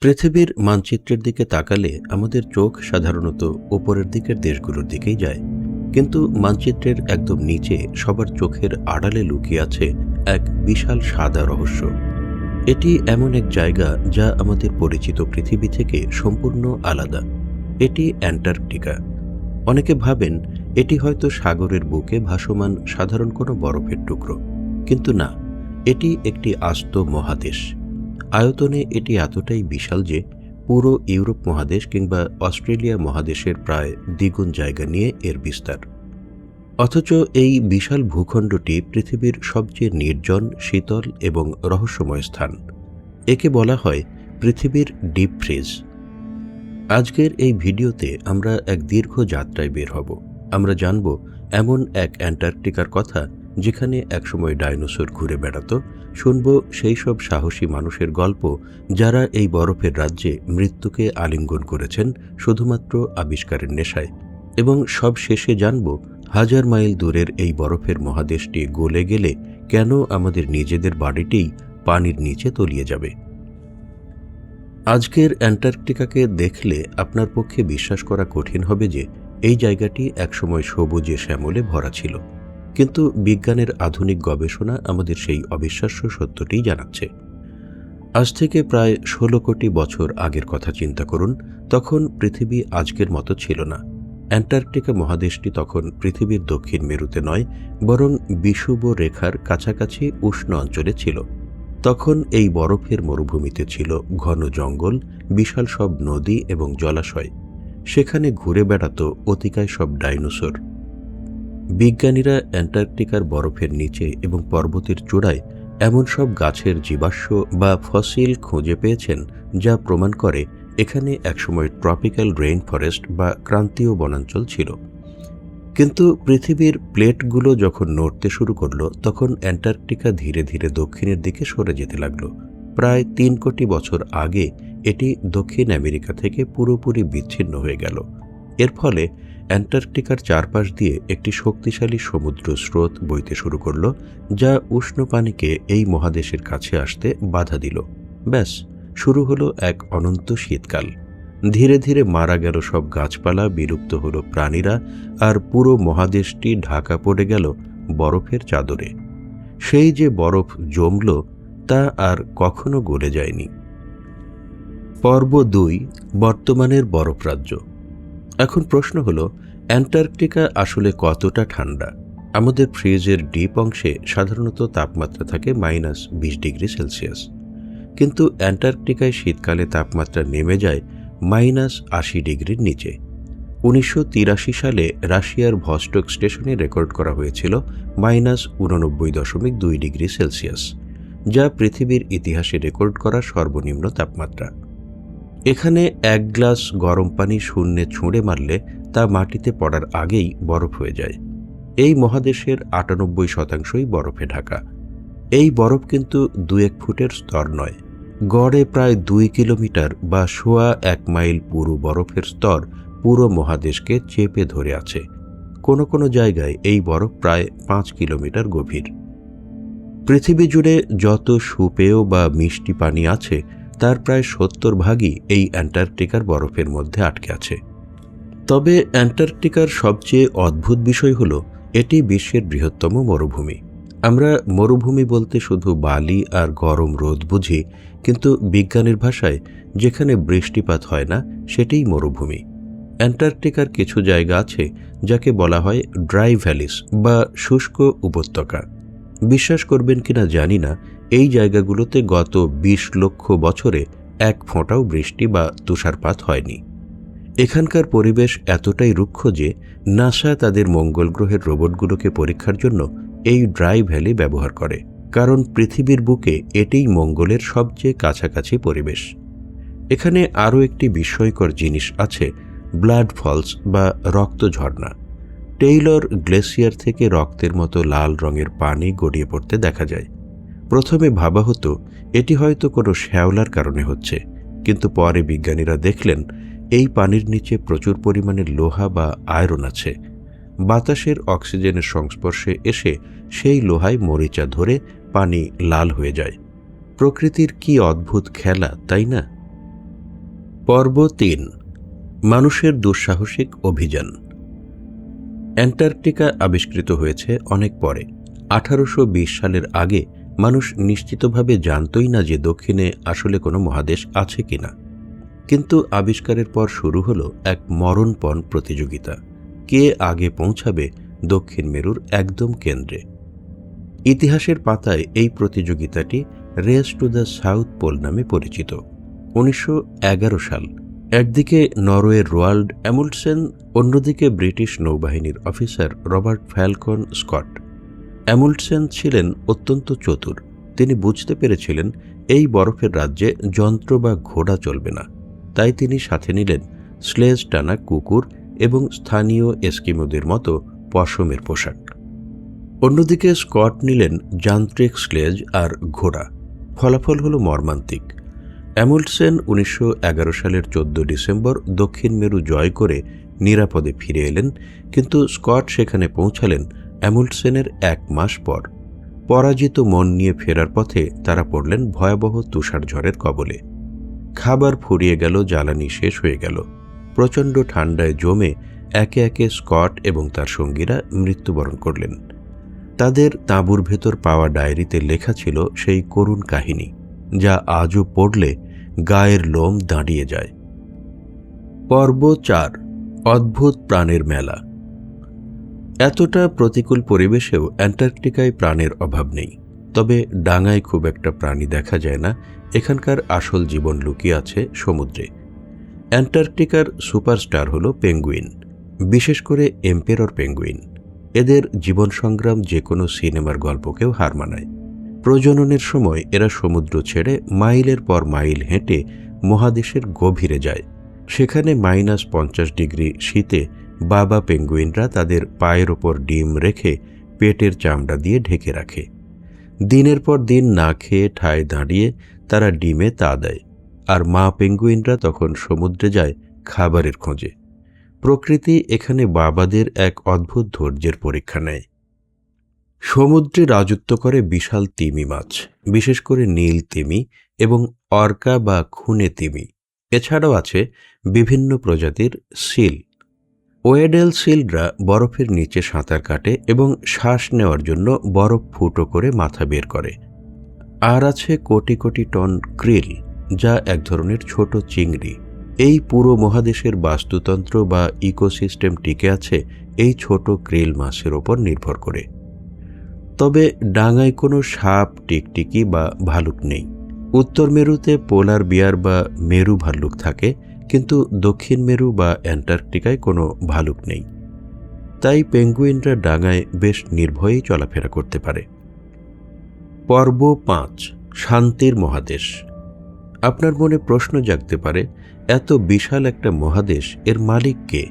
পৃথিবীর মানচিত্রের দিকে তাকালে আমাদের চোখ সাধারণত ওপরের দিকের দেশগুলোর দিকেই যায়। কিন্তু মানচিত্রের একদম নিচে সবার চোখের আড়ালে লুকিয়ে আছে এক বিশাল সাদা রহস্য। এটি এমন এক জায়গা যা আমাদের পরিচিত পৃথিবী থেকে সম্পূর্ণ আলাদা। এটি অ্যান্টার্কটিকা। অনেকে ভাবেন এটি হয়তো সাগরের বুকে ভাসমান সাধারণ কোনো বরফের টুকরো। কিন্তু না, এটি একটি আস্ত মহাদেশ। আয়তনে এটি এতটাই বিশাল যে পুরো ইউরোপ মহাদেশ কিংবা অস্ট্রেলিয়া মহাদেশের প্রায় দ্বিগুণ জায়গা নিয়ে এর বিস্তার। অথচ এই বিশাল ভূখণ্ডটি পৃথিবীর সবচেয়ে নির্জন, শীতল এবং রহস্যময় স্থান। একে বলা হয় পৃথিবীর ডিপ ফ্রিজ। আজকের এই ভিডিওতে আমরা এক দীর্ঘ যাত্রায় বের হব। আমরা জানব এমন এক অ্যান্টার্কটিকার কথা যেখানে একসময় ডাইনোসর ঘুরে বেড়াতো শুনব সেই সব সাহসী মানুষের গল্প যারা এই বরফের রাজ্যে মৃত্যুকে আলিঙ্গন করেছেন শুধুমাত্র আবিষ্কারের নেশায়। এবং সব শেষে জানব হাজার মাইল দূরের এই বরফের মহাদেশটি গলে গেলে কেন আমাদের নিজেদের বাড়িতেই পানির নিচে তলিয়ে যাবে। আজকের অ্যান্টার্কটিকাকে দেখলে আপনার পক্ষে বিশ্বাস করা কঠিন হবে যে এই জায়গাটি একসময় সবুজে শ্যামলে ভরা ছিল। কিন্তু বিজ্ঞানের আধুনিক গবেষণা আমাদের সেই অবিশ্বাস্য সত্যটি জানাচ্ছে। আজ থেকে প্রায় ষোলো কোটি বছর আগের কথা চিন্তা করুন, তখন পৃথিবী আজকের মতো ছিল না। অ্যান্টার্কটিকা মহাদেশটি তখন পৃথিবীর দক্ষিণ মেরুতে নয়, বরং বিষুব রেখার কাছাকাছি উষ্ণ অঞ্চলে ছিল। তখন এই বরফের মরুভূমিতে ছিল ঘন জঙ্গল, বিশাল সব নদী এবং জলাশয়। সেখানে ঘুরে বেড়াতো অতিকায় সব ডাইনোসর। বিজ্ঞানীরা অ্যান্টার্কটিকার বরফের নিচে এবং পর্বতের চূড়ায় এমন সব গাছের জীবাশ্ম বা ফসিল খুঁজে পেয়েছেন যা প্রমাণ করে এখানে একসময় ট্রপিক্যাল রেইন ফরেস্ট বা ক্রান্তীয় বনাঞ্চল ছিল। কিন্তু পৃথিবীর প্লেটগুলো যখন নড়তে শুরু করল, তখন অ্যান্টার্কটিকা ধীরে ধীরে দক্ষিণের দিকে সরে যেতে লাগল। প্রায় তিন কোটি বছর আগে এটি দক্ষিণ আমেরিকা থেকে পুরোপুরি বিচ্ছিন্ন হয়ে গেল। এর ফলে অ্যান্টার্কটিকার চারপাশ দিয়ে একটি শক্তিশালী সমুদ্র স্রোত বইতে শুরু করল, যা উষ্ণ পানিকে এই মহাদেশের কাছে আসতে বাধা দিল। ব্যাস, শুরু হলো এক অনন্ত শীতকাল। ধীরে ধীরে মারা গেল সব গাছপালা, বিলুপ্ত হলো প্রাণীরা, আর পুরো মহাদেশটি ঢাকা পড়ে গেল বরফের চাদরে। সেই যে বরফ জমল, তা আর কখনো গলে যায়নি। পর্ব দুই, বর্তমানের বরফ রাজ্য এখন প্রশ্ন হলো, অ্যান্টার্কটিকা আসলে কতটা ঠান্ডা? আমাদের ফ্রিজের ডিপ অংশে সাধারণত তাপমাত্রা থাকে মাইনাস বিশ ডিগ্রি সেলসিয়াস। কিন্তু অ্যান্টার্কটিকায় শীতকালে তাপমাত্রা নেমে যায় মাইনাস আশি ডিগ্রির নিচে। উনিশশো তিরাশি সালে রাশিয়ার ভস্টক স্টেশনে রেকর্ড করা হয়েছিল মাইনাস উননব্বই দশমিক দুই ডিগ্রি সেলসিয়াস, যা পৃথিবীর ইতিহাসে রেকর্ড করা সর্বনিম্ন তাপমাত্রা। এখানে এক গ্লাস গরম পানি শূন্যে ছুঁড়ে মারলে তা মাটিতে পড়ার আগেই বরফ হয়ে যায়। এই মহাদেশের আটানব্বই শতাংশই বরফে ঢাকা। এই বরফ কিন্তু দু এক ফুটের স্তর নয়। গড়ে প্রায় দুই কিলোমিটার বা সোয়া এক মাইল পুরো বরফের স্তর পুরো মহাদেশকে চেপে ধরে আছে। কোনো কোনো জায়গায় এই বরফ প্রায় পাঁচ কিলোমিটার গভীর। পৃথিবী জুড়ে যত সুপেয় বা মিষ্টি পানি আছে তার প্রায় সত্তর ভাগই এই অ্যান্টার্কটিকার বরফের মধ্যে আটকে আছে। তবে অ্যান্টার্কটিকার সবচেয়ে অদ্ভুত বিষয় হল, এটি বিশ্বের বৃহত্তম মরুভূমি। আমরা মরুভূমি বলতে শুধু বালি আর গরম রোদ বুঝি, কিন্তু বিজ্ঞানের ভাষায় যেখানে বৃষ্টিপাত হয় না, সেটাই মরুভূমি। অ্যান্টার্কটিকার কিছু জায়গা আছে, যাকে বলা হয় ড্রাই ভ্যালিস বা শুষ্ক উপত্যকা। বিশ্বাস করবেন কিনা জানি না এই জায়গাগুলোতে গত ২০ লক্ষ বছরে এক ফোঁটাও বৃষ্টি বা তুষারপাত হয়নি। এখানকার পরিবেশ এতটাই রুক্ষ যে নাসা তাদের মঙ্গল গ্রহের রোবটগুলোকে পরীক্ষার জন্য এই ড্রাই ভ্যালি ব্যবহার করে, কারণ পৃথিবীর বুকে এটিই মঙ্গলের সবচেয়ে কাছাকাছি পরিবেশ। এখানে আরও একটি বিস্ময়কর জিনিস আছে, ব্লাড ফলস বা রক্ত ঝর্ণা। টেইলর গ্লেসিয়ার থেকে রক্তের মতো লাল রঙের পানি গড়িয়ে পড়তে দেখা যায়। প্রথমে ভাবা হতো, এটি হয়তো কোনো শ্যাওলার কারণে হচ্ছে, কিন্তু পরে বিজ্ঞানীরা দেখলেন, এই পানির নিচে প্রচুর পরিমাণে লোহা বা আয়রন আছে। বাতাসের অক্সিজেনের সংস্পর্শে এসে সেই লোহায় মরিচা ধরে পানি লাল হয়ে যায়। প্রকৃতির কি অদ্ভুত খেলা, তাই না? পর্ব তিন, মানুষের দুঃসাহসিক অভিযান। অ্যান্টার্কটিকা আবিষ্কৃত হয়েছে অনেক পরে, আঠারোশো বিশ সালের আগে মানুষ নিশ্চিতভাবে জানতই না যে দক্ষিণে আসলে কোনো মহাদেশ আছে কিনা। কিন্তু আবিষ্কারের পর শুরু হলো এক মরণপণ প্রতিযোগিতা। কে আগে পৌঁছাবে দক্ষিণ মেরুর একদম কেন্দ্রে। ইতিহাসের পাতায় এই প্রতিযোগিতাটি race to the south pole নামে পরিচিত। উনিশশো এগারো সাল। একদিকে নরওয়ের রোয়াল্ড অ্যামুলসেন অন্যদিকে ব্রিটিশ নৌবাহিনীর officer Robert Falcon Scott. Amundsen ছিলেন অত্যন্ত চতুর। তিনি বুঝতে পেরেছিলেন এই বরফের রাজ্যে যন্ত্র বা ঘোড়া চলবে না। তাই তিনি সাথে নিলেন স্লেজ টানা কুকুর এবং স্থানীয় এস্কিমোদের মতো পশমের পোশাক। অন্যদিকে স্কট নিলেন যান্ত্রিক স্লেজ আর ঘোড়া। ফলাফল হল মর্মান্তিক। অ্যামুলসেন উনিশশো সালের চোদ্দ ডিসেম্বর দক্ষিণ মেরু জয় করে নিরাপদে ফিরে এলেন, কিন্তু স্কট সেখানে পৌঁছালেন অ্যামুলসেনের এক মাস পর, পরাজিত মন নিয়ে ফেরার পথে তারা পড়লেন ভয়াবহ তুষারঝড়ের কবলে। খাবার ফুরিয়ে গেল, জ্বালানি শেষ হয়ে গেল। প্রচণ্ড ঠান্ডায় জমে একে একে স্কট এবং তার সঙ্গীরা মৃত্যুবরণ করলেন। তাদের তাঁবুর ভেতর পাওয়া ডায়েরিতে লেখা ছিল সেই করুণ কাহিনী, যা আজও পড়লে গায়ের লোম দাঁড়িয়ে যায়। পর্ব চার, অদ্ভুত প্রাণের মেলা। এতটা প্রতিকূল পরিবেশেও অ্যান্টার্কটিকায় প্রাণের অভাব নেই। তবে ডাঙায় খুব একটা প্রাণী দেখা যায় না, এখানকার আসল জীবন লুকিয়ে আছে সমুদ্রে। অ্যান্টার্কটিকার সুপারস্টার হল পেঙ্গুইন, বিশেষ করে এম্পেরর পেঙ্গুইন। এদের জীবন সংগ্রাম যে কোনো সিনেমার গল্পকেও হার মানায়। প্রজননের সময় এরা সমুদ্র ছেড়ে মাইলের পর মাইল হেঁটে মহাদেশের গভীরে যায়। সেখানে মাইনাস পঞ্চাশ ডিগ্রি শীতে বাবা পেঙ্গুইনরা তাদের পায়ের ওপর ডিম রেখে পেটের চামড়া দিয়ে ঢেকে রাখে। দিনের পর দিন না খেয়ে ঠায় দাঁড়িয়ে তারা ডিমে তা দেয়, আর মা পেঙ্গুইনরা তখন সমুদ্রে যায় খাবারের খোঁজে। প্রকৃতি এখানে বাবাদের এক অদ্ভুত ধৈর্যের পরীক্ষা নেয়। সমুদ্রে রাজত্ব করে বিশাল তিমি মাছ, বিশেষ করে নীল তিমি এবং অর্কা বা খুনে তিমি। এছাড়াও আছে বিভিন্ন প্রজাতির সিল ওয়েডেল সিলরা বরফের নিচে সাঁতার কাটে এবং শ্বাস নেওয়ার জন্য বরফ ফুটো করে মাথা বের করে। আর আছে কোটি কোটি টন ক্রিল, যা এক ধরনের ছোট চিংড়ি। এই পুরো মহাদেশের বাস্তুতন্ত্র বা ইকোসিস্টেম টিকে আছে এই ছোট ক্রিল মাছের ওপর নির্ভর করে। তবে ডাঙায় কোনো সাপ, টিকটিকি বা ভালুক নেই। উত্তর মেরুতে পোলার বিয়ার বা মেরু ভাল্লুক থাকে কিন্তু দক্ষিণ মেরু বা অ্যান্টার্কটিকায় কোনো ভালুক নেই। তাই পেঙ্গুইনরা ডাঙায় বেশ নির্ভয়েই চলাফেরা করতে পারে। পর্ব পাঁচ, শান্তির মহাদেশ। আপনার মনে প্রশ্ন জাগতে পারে, এত বিশাল একটা মহাদেশ এর মালিক কে?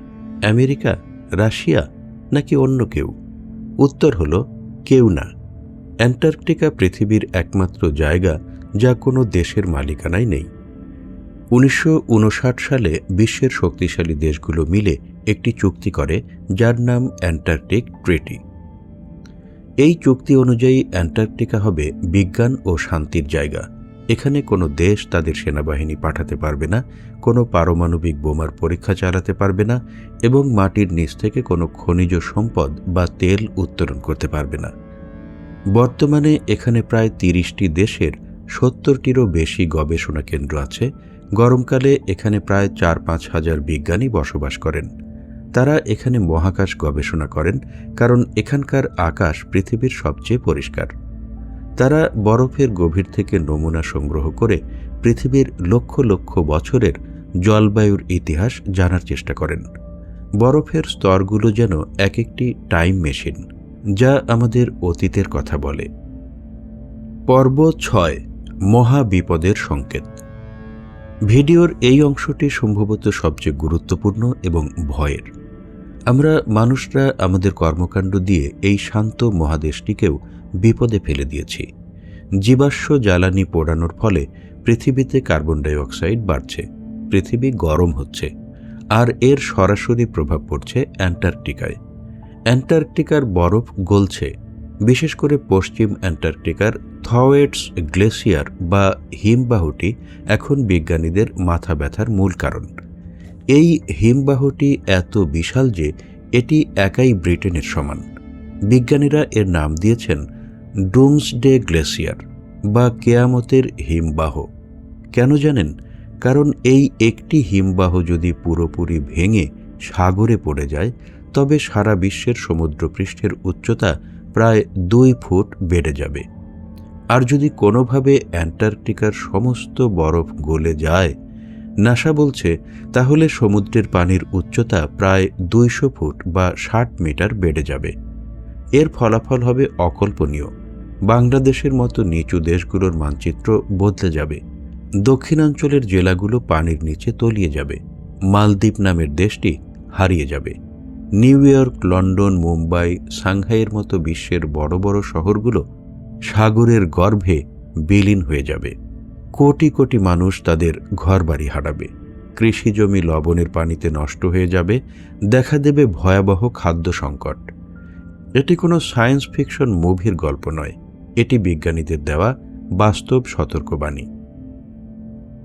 আমেরিকা, রাশিয়া, নাকি অন্য কেউ? উত্তর হল, কেউ না। অ্যান্টার্কটিকা পৃথিবীর একমাত্র জায়গা যা কোনো দেশের মালিকানায় নেই। উনিশশো উনষাট সালে বিশ্বের শক্তিশালী দেশগুলো মিলে একটি চুক্তি করে, যার নাম অ্যান্টার্কটিক ট্রেটি। এই চুক্তি অনুযায়ী অ্যান্টার্কটিকা হবে বিজ্ঞান ও শান্তির জায়গা। এখানে কোনো দেশ তাদের সেনাবাহিনী পাঠাতে পারবে না, কোনো পারমাণবিক বোমার পরীক্ষা চালাতে পারবে না, এবং মাটির নিচ থেকে কোনো খনিজ সম্পদ বা তেল উত্তোলন করতে পারবে না। বর্তমানে এখানে প্রায় তিরিশটি দেশের সত্তরটিরও বেশি গবেষণা কেন্দ্র আছে গরমকালে এখানে প্রায় চার পাঁচ হাজার বিজ্ঞানী বসবাস করেন। তারা এখানে মহাকাশ গবেষণা করেন, কারণ এখানকার আকাশ পৃথিবীর সবচেয়ে পরিষ্কার। তারা বরফের গভীর থেকে নমুনা সংগ্রহ করে পৃথিবীর লক্ষ লক্ষ বছরের জলবায়ুর ইতিহাস জানার চেষ্টা করেন। বরফের স্তরগুলো যেন এক একটি টাইম মেশিন, যা আমাদের অতীতের কথা বলে। পর্ব ছয়, মহাবিপদের সংকেত। ভিডিওর এই অংশটি সম্ভবত সবচেয়ে গুরুত্বপূর্ণ এবং ভয়ের। আমরা মানুষরা আমাদের কর্মকাণ্ড দিয়ে এই শান্ত মহাদেশটিকেও বিপদে ফেলে দিয়েছি। জীবাশ্ম জ্বালানি পোড়ানোর ফলে পৃথিবীতে কার্বন ডাইঅক্সাইড বাড়ছে, পৃথিবী গরম হচ্ছে, আর এর সরাসরি প্রভাব পড়ছে অ্যান্টার্কটিকায়। অ্যান্টার্কটিকার বরফ গলছে বিশেষ করে পশ্চিম অ্যান্টার্কটিকার থওয়েটস গ্লেসিয়ার বা হিমবাহটি এখন বিজ্ঞানীদের মাথা ব্যথার মূল কারণ। এই হিমবাহটি এত বিশাল যে এটি একাই ব্রিটেনের সমান। বিজ্ঞানীরা এর নাম দিয়েছেন ডুমসডে গ্লেসিয়ার বা কেয়ামতের হিমবাহ। কেন জানেন? কারণ এই একটি হিমবাহ যদি পুরোপুরি ভেঙে সাগরে পড়ে যায়, তবে সারা বিশ্বের সমুদ্রপৃষ্ঠের উচ্চতা প্রায় দুই ফুট বেড়ে যাবে। আর যদি কোনোভাবে অ্যান্টার্কটিকার সমস্ত বরফ গলে যায়, নাসা বলছে, তাহলে সমুদ্রের পানির উচ্চতা প্রায় দুইশো ফুট বা ষাট মিটার বেড়ে যাবে। এর ফলাফল হবে অকল্পনীয়। বাংলাদেশের মতো নিচু দেশগুলোর মানচিত্র বদলে যাবে। দক্ষিণাঞ্চলের জেলাগুলো পানির নিচে তলিয়ে যাবে। মালদ্বীপ নামের দেশটি হারিয়ে যাবে। নিউ ইয়র্ক, লন্ডন, মুম্বাই, সাংহাইয়ের মতো বিশ্বের বড় বড় শহরগুলো সাগরের গর্ভে বিলীন হয়ে যাবে। কোটি কোটি মানুষ তাদের ঘরবাড়ি হারাবে। কৃষিজমি লবণের পানিতে নষ্ট হয়ে যাবে। দেখা দেবে ভয়াবহ খাদ্য সংকট। এটি কোনো সায়েন্স ফিকশন মুভির গল্প নয়। এটি বিজ্ঞানীদের দেওয়া বাস্তব সতর্কবাণী।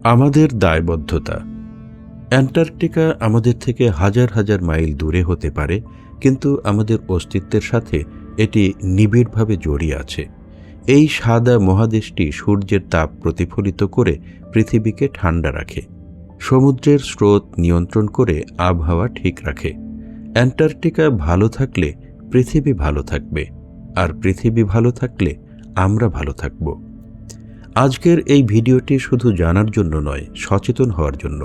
আমাদের দায়বদ্ধতা। অ্যান্টার্কটিকা আমাদের থেকে হাজার হাজার মাইল দূরে হতে পারে, কিন্তু আমাদের অস্তিত্বের সাথে এটি নিবিড়ভাবে জড়িয়ে আছে। এই সাদা মহাদেশটি সূর্যের তাপ প্রতিফলিত করে পৃথিবীকে ঠান্ডা রাখে, সমুদ্রের স্রোত নিয়ন্ত্রণ করে আবহাওয়া ঠিক রাখে। অ্যান্টার্কটিকা ভালো থাকলে পৃথিবী ভালো থাকবে, আর পৃথিবী ভালো থাকলে আমরা ভালো থাকব। আজকের এই ভিডিওটি শুধু জানার জন্য নয়, সচেতন হওয়ার জন্য।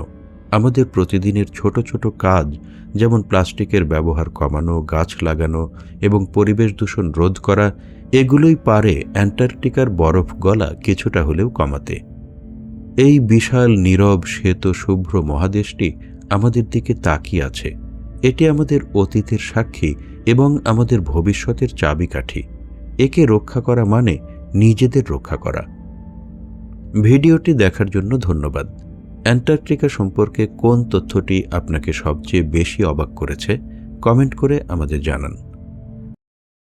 আমাদের প্রতিদিনের ছোট ছোট কাজ, যেমন প্লাস্টিকের ব্যবহার কমানো, গাছ লাগানো এবং পরিবেশ দূষণ রোধ করা, এগুলোই পারে অ্যান্টার্কটিকার বরফ গলা কিছুটা হলেও কমাতে। এই বিশাল, নীরব, শ্বেত, শুভ্র মহাদেশটি আমাদের দিকে তাকিয়ে আছে। এটি আমাদের অতীতের সাক্ষী এবং আমাদের ভবিষ্যতের চাবিকাঠি। একে রক্ষা করা মানে নিজেদের রক্ষা করা। ভিডিওটি দেখার জন্য ধন্যবাদ। অ্যান্টার্কটিকা সম্পর্কে কোন তথ্যটি আপনাকে সবচেয়ে বেশি অবাক করেছে কমেন্ট করে আমাদের জানান।